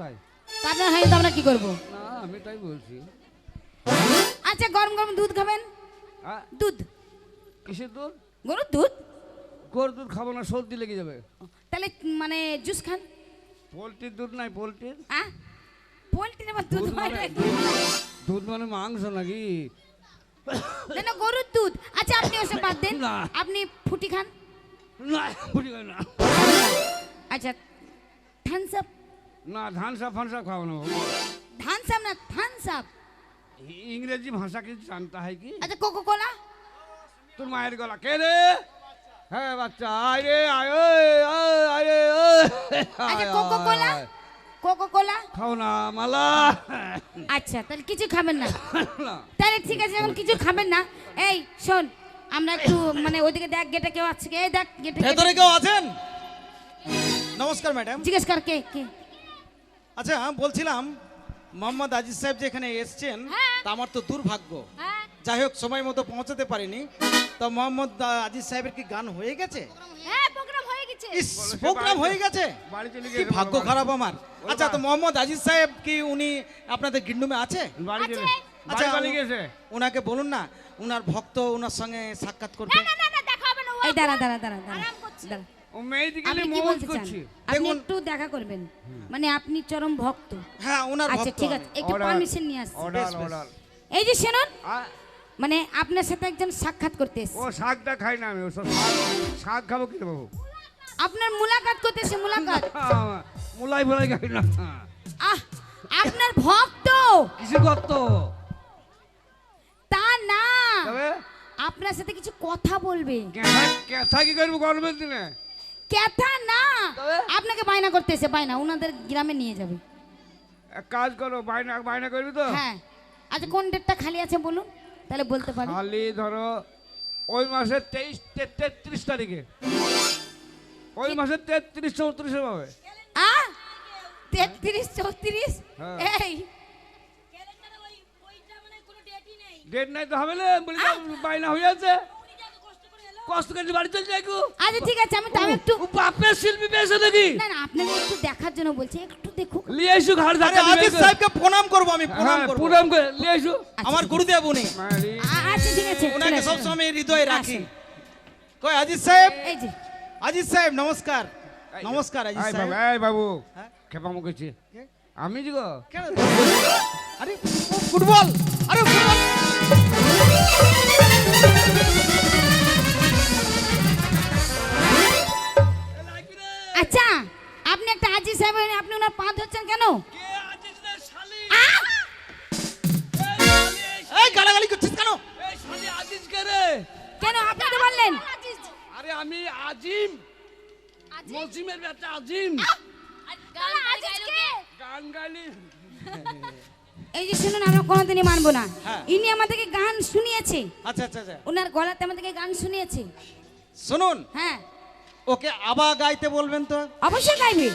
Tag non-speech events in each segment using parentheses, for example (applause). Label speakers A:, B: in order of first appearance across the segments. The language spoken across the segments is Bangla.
A: তাই?
B: তারপর হয় তো আমরা কি করব?
A: না আমি তাই বলছি।
B: আচ্ছা গরম গরম দুধ খাবেন?
A: হ্যাঁ
B: দুধ।
A: কিসের দুধ?
B: গরুর দুধ?
A: গরুর দুধ খাব না সর্দি লেগে যাবে।
B: তাহলে মানে জুস খান।
A: পোলট্রির দুধ নাই পোলট্রির?
B: আ? পোলট্রির আবার দুধ হয়
A: মানে দুধ মানে মাংস নাকি?
B: না গরুর দুধ। আচ্ছা আপনি ওসব বাদ দেন। আপনি ফুটি খান।
A: না বুঝি গেল না।
B: আচ্ছা থামস আপ
A: না ধান সাপ ফান সাপ খাব না বাবু।
B: না থামস আপ
A: ইংরেজি ভাষা কি জানতা হয় কি?
B: আচ্ছা কোকো কোলা
A: তোর মায়ের গলা। কে রে? হ্যাঁ বাচ্চা আয় রে আয় আয়, আয়
B: আচ্ছা কোকো কোলা। কোকো কোলা
A: খাও না মালা।
B: আচ্ছা তাহলে কিছু খাবেন না। তাহলে ঠিক আছে যখন কিছু খাবেন না। এই শোন আমরা একটু মানে ওইদিকে দেখ গেটে কেউ আছে কি? এই দেখ গেটে
C: ভেতরে কেউ আছেন? নমস্কার ম্যাডাম।
B: জিজ্ঞেস কর কে কে?
C: আচ্ছা বলছিলাম মোহাম্মদ আজিজ সাহেব যে এখানে এসছেন
B: হ্যাঁ।
C: তা আমার তো দুর্ভাগ্য।
B: হ্যাঁ।
C: যাই হোক সময় মতো পৌঁছাতে পারিনি। তো মোহাম্মদ আজিজ সাহেবের কি গান হয়ে গেছে?
B: হ্যাঁ প্রোগ্রাম হয়ে গেছে।
C: ইস প্রোগ্রাম হয়ে গেছে? কি ভাগ্য খারাপ আমার। আচ্ছা তো মোহাম্মদ আজিজ সাহেব কি উনি আপনাদের গিন্ডুমে আছে। আচ্ছা ওনাকে বলুন না উনার ভক্ত ওনার সঙ্গে সাক্ষাৎ করবে
B: দাঁড়া দাঁড়া দাঁড়া দাঁড়া। আপনি কি বলতে চান? আপনি একটু দেখা করবেন। মানে আপনি চরম ভক্ত।
C: হ্যাঁ ওনার
B: আচ্ছা ঠিক আছে একটু পারমিশন নিয়ে আসছি।
A: অর্ডার
C: বেশ, বেশ।
A: অর্ডার
B: এই যে শুনুন মানে আপনার সাথে একজন সাক্ষাৎ করতে এসেছে।
A: ও শাকটা খাই না আমি ও শাক- শাক খাব কি বাবু
B: আপনার মুলাকাত করতে এসে মুলাকাত। (laughs)
A: আহ, মুলাই খাই না।
B: আহ আপনার ভক্ত!
A: কিছু করতো
B: তা না। আপনার সাথে কিছু কথা বলবে।
A: ক্যাথা কি করব গরমের দিনে?
B: কথা না? আপনাকে বায়না করতে এসে বায়না ওনাদের গ্রামে নিয়ে যাবে।
A: এক কাজ করো বায়না বায়না করবি তো?
B: হ্যাঁ। আচ্ছা কোন ডেটটা খালি আছে বলুন তাহলে বলতে পারি।
A: খালি ধরো ওই মাসের তেইশ তে- তেত্রিশ তারিখে। ওই মাসের তেত্রিশ চৌত্রিশে পাবে
B: আ? তেত্রিশ চৌত্রিশ?
A: হ্যাঁ।
B: এই।
A: ডেট নাই। তো হবে না বলি বায়না হয়ে আছে। কষ্ট করে বাড়ি চলে যাই
B: আচ্ছা ঠিক আছে আমি তো একটু
A: ও বাপের শিল্পী পেয়েছে নাকি
B: না না আপনাকে একটু দেখার জন্য বলছি একটু
A: লিয়ে এসু ধাক্কা দিবে
C: সাহেবকে প্রণাম করব আমি প্রণাম
A: হ্যাঁ
C: করব।
A: করে লিয়ে এসু।
C: আমার গুরুদেব উনি।
B: আচ্ছা ঠিক আছে।
C: সবসময় হৃদয়ে রাখি। কই আজিজ সাহেব?
B: এই যে।
C: আজিজ সাহেব নমস্কার। নমস্কার আজিজ সাহেব।
A: এই বাবু।
C: হ্যাঁ?
A: খেপা মুখেছি। আমি যে গো?
C: কেন? আরে ফুটবল। আরে ফুটবল
A: আমি আজিম। মৌসিমের একটা আজিম। গান
B: এই যে শুনুন আমরা কোনোদিনই মানবো না।
C: হ্যাঁ।
B: ইনি আমাদেরকে গান শুনিয়েছে।
C: আচ্ছা আচ্ছা আচ্ছা।
B: ওনার গলাতে আমাদেরকে গান শুনিয়েছে।
C: শুনুন।
B: হ্যাঁ।
C: ওকে আবার গাইতে বলবেন তো?
B: অবশ্যই গাইবে।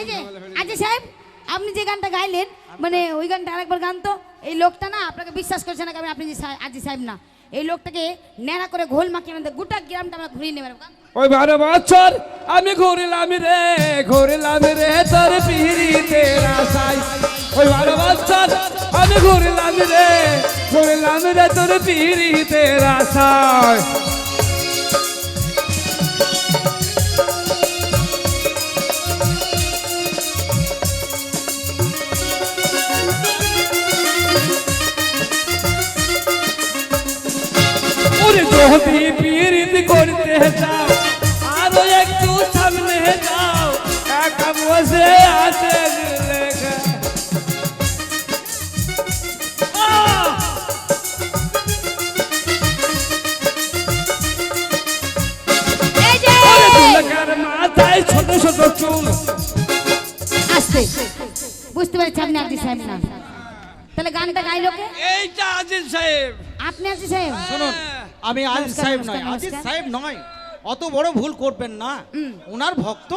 B: এই যে আজি সাহেব আপনি যে গানটা গাইলেন মানে ওই গানটা আরেকবার গান তো। এই লোকটা না আপনাকে বিশ্বাস করছে না কারণ আপনি যে সাহে- আজি সাহেব না। এই লোকটাকে ন্যাড়া করে ঘোল মাখিয়ে আমাদের গোটা গ্রামটা আমরা ঘুরিয়ে নেবেন।
A: ওই বারো বছর আমি ঘুরিলাম রে ঘুরিলাম রে তোর পিড়িতে রাসাই ওই বারো বছর আমি ঘুরিলাম রে ঘুরিলাম রে তোর পিড়িতে রাসাই ওরে যদি পিরিত করতে যাও আরও একটু সামনে যাও একা বসে আছে লেখা আহ!
B: এই যে
A: ওরে দুলকার মাথায় ছোট ছোট চুল
B: আসতে বুঝতে পেরেছি আপনি আজি সাহেব না তাহলে গানটা গাইলো কে
A: এইটা আজিজ সাহেব
B: আপনি আজি সাহেব
C: শুনুন আমি আজিজ সাহেব নয় আজিজ সাহেব নয়। অত বড় ভুল করবেন না। ওনার ভক্ত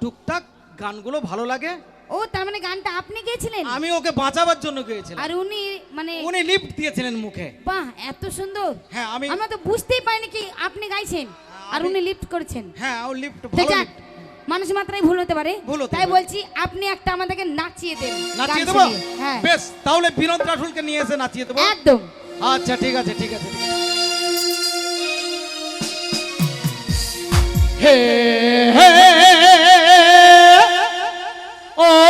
C: টুকটাক গানগুলো ভালো লাগে।
B: ও তার মানে গানটা আপনি গেয়েছিলেন?
C: আমি ওকে বাঁচাবার জন্য গিয়েছিলাম।
B: আর উনি মানে
C: উনি লিফট দিয়েছিলেন মুখে।
B: বাহ এত সুন্দর।
C: হ্যাঁ আমি
B: আমরা তো বুঝতেই পারিনি কি আপনি গাইছেন আর উনি লিফট করেছেন।
C: হ্যাঁ ও লিফট ভালো
B: মানুষ মাত্রাই ভুল হতে পারে। তাই বলছি আপনি একটা আমাদেরকে নাচিয়ে দেন
C: নাচিয়ে দেবো?
B: হ্যাঁ।
C: বেশ তাহলে বিনোদ রাঠুলকে নিয়ে এসে নাচিয়ে দেবো।
B: একদম।
C: আচ্ছা ঠিক আছে ঠিক আছে ঠিক আছে। হে হে ও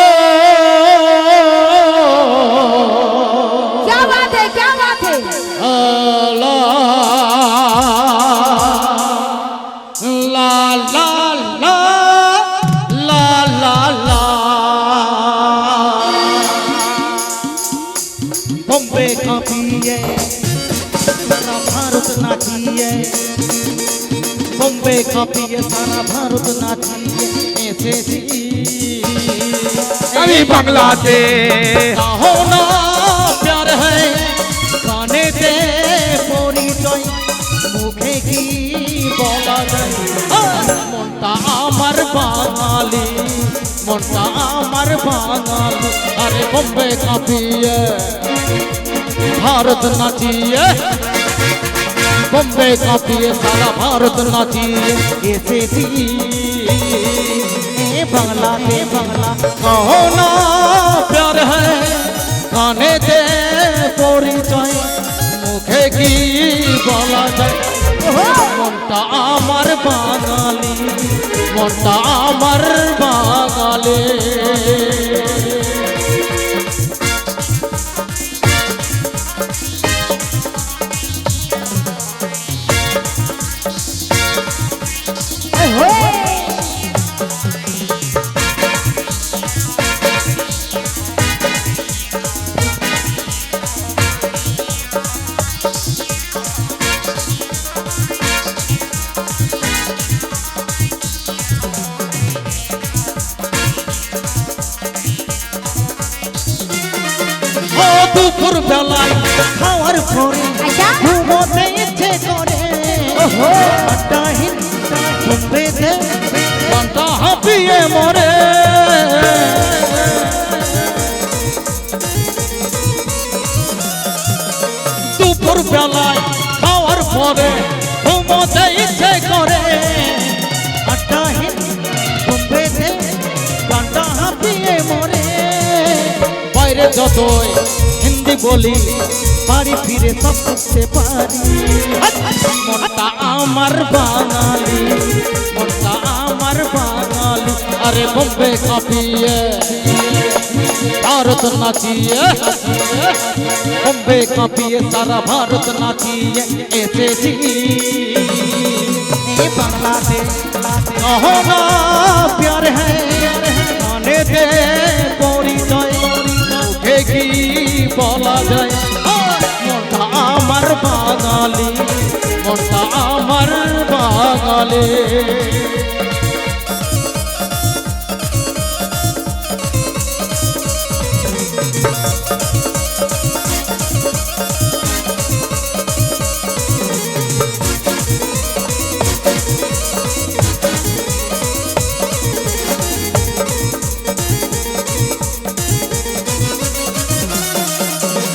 C: কাঁপিয়ে সারা ভারত নাচিয়ে এসেছি।
A: আমি বাংলাতে।
C: কাহো না প্যার হ্যায় কানে দে পরিচয় মুখে কি বলা যায়? মনটা আমার বাঙালি মনটা আমার বাঙালি। আরে বম্বে কাঁপিয়ে ভারত নাচিয়ে বম্বে কাঁপিয়ে সারা ভারত নাচিয়ে এসেছি এ বাংলাতে বাংলা কहो না প্যার হ্যায় কানে দে পরিচয় মুখে কি বলা যায় মনটা আমার বাঙালি মনটা আমার বাঙালি দুপুর বেলায় খাওয়ার পরে
B: আচ্ছা।
C: ঘুমোতে ইচ্ছে করে। আড্ডাহীন ঘুমবেতে মনটা হাঁপিয়ে মরে। দুপুর বেলায় খাওয়ার পরে ঘুমোতে ইচ্ছে করে। মনটা হাঁপিয়ে মরে। বাইরে যতই হিন্দি বলি বাড়ি ফিরে সব বুঝতে পারি মনটা আমার বাঙালি মনটা আমার বাঙালি আরে বম্বে কাঁপিয়ে ভারত নাচিয়ে বম্বে কাঁপিয়ে সারা ভারত নাচিয়ে এসেছি এ বাংলাতে কहो না প্যার হ্যায়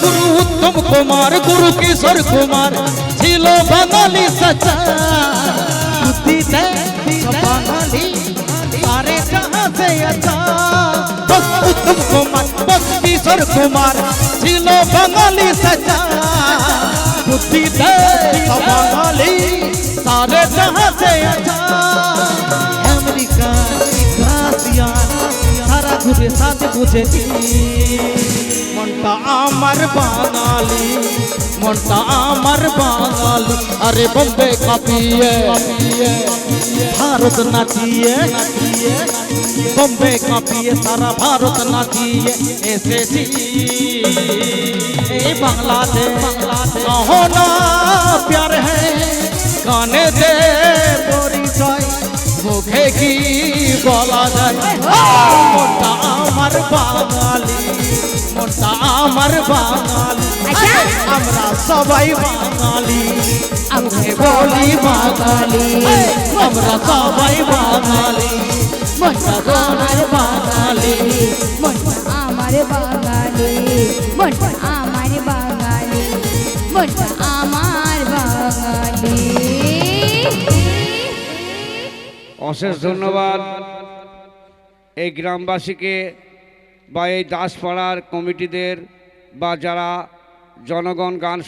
C: গুরু উত্তম কুমার গুরু কিশোর কুমার ছিল বাঙালি সচা। বুদ্ধিতে সব বাঙালি আরে যাহা সে আচ্ছা বস উত্তম কুমার বস কিশোর কুমার ছিল বাঙালি সচা বুদ্ধিতে সব বাঙালি সারে যাহা সে আচ্ছা সারা ঘুরে সাথে বুঝেছি মনটা আমার বাঙালি মনটা আমার বাঙালি আরে বম্বে কাঁপিয়ে ভারত নাচিয়ে বম্বে কাঁপিয়ে সারা ভারত নাচিয়ে এসেছি এই বাংলাতে বাংলাতে কहो না প্যার হ্যায় কানে দে পরিচয় মুখে কি বলা যায় মনটা আমার বাঙালি মনটা আমার বাঙালি।
B: আচ্ছা।
C: আমরা সবাই বাঙালি। মুখে বলি বাঙালি। আমরা সবাই বাঙালি।
B: মনটা
C: আমার বাঙালি।
B: মনটা আমার বাঙালি। মনটা আমার বাঙালি। মনটা আমার বাঙালি।
A: অশেষ ধন্যবাদ এই গ্রামবাসীকে। বা এই দাসপাড়ার কমিটিদের বা যারা জনগণ গান